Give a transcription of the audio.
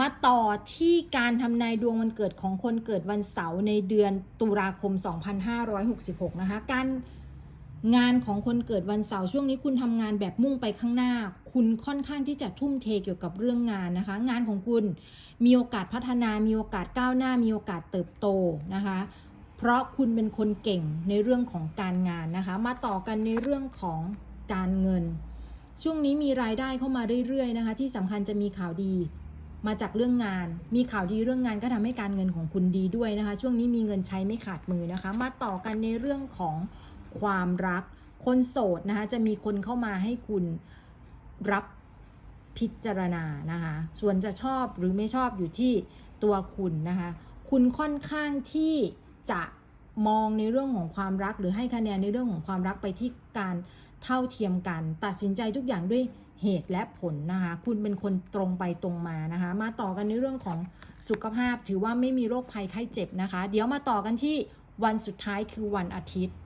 มาต่อที่การทำนายดวงวันเกิดของคนเกิดวันเสาร์ในเดือนตุลาคม 2566 นะคะ การงานของคนเกิดวันเสาร์ช่วงนี้คุณทำงานแบบมุ่งไปข้างหน้า คุณค่อนข้างที่จะทุ่มเทเกี่ยวกับเรื่องงานนะคะ งานของคุณมีโอกาสพัฒนา มีโอกาสก้าวหน้า มีโอกาสเติบโตนะคะ เพราะคุณเป็นคนเก่งในเรื่องของการงานนะคะ มาต่อกันในเรื่องของการเงิน ช่วงนี้มีรายได้เข้ามาเรื่อยๆนะคะ ที่สำคัญจะมีข่าวดี มาจากเรื่องงาน มีข่าวดีเรื่องงานก็ทำให้การเงินของคุณดีด้วยนะคะ ช่วงนี้มีเงินใช้ไม่ขาดมือนะคะ มาต่อกันในเรื่องของความรัก คนโสดนะคะจะมีคนเข้ามาให้คุณรับพิจารณานะคะ ส่วนจะชอบหรือไม่ชอบอยู่ที่ตัวคุณนะคะ คุณค่อนข้างที่จะมองในเรื่องของความรัก หรือให้คะแนนในเรื่องของความรักไปที่การเท่าเทียมกัน ตัดสินใจทุกอย่างด้วย เหตุและผลนะคะ คุณเป็นคนตรงไปตรงมานะคะ มาต่อกันในเรื่องของสุขภาพ ถือว่าไม่มีโรคภัยไข้เจ็บนะคะ เดี๋ยวมาต่อกันที่วันสุดท้ายคือวันอาทิตย์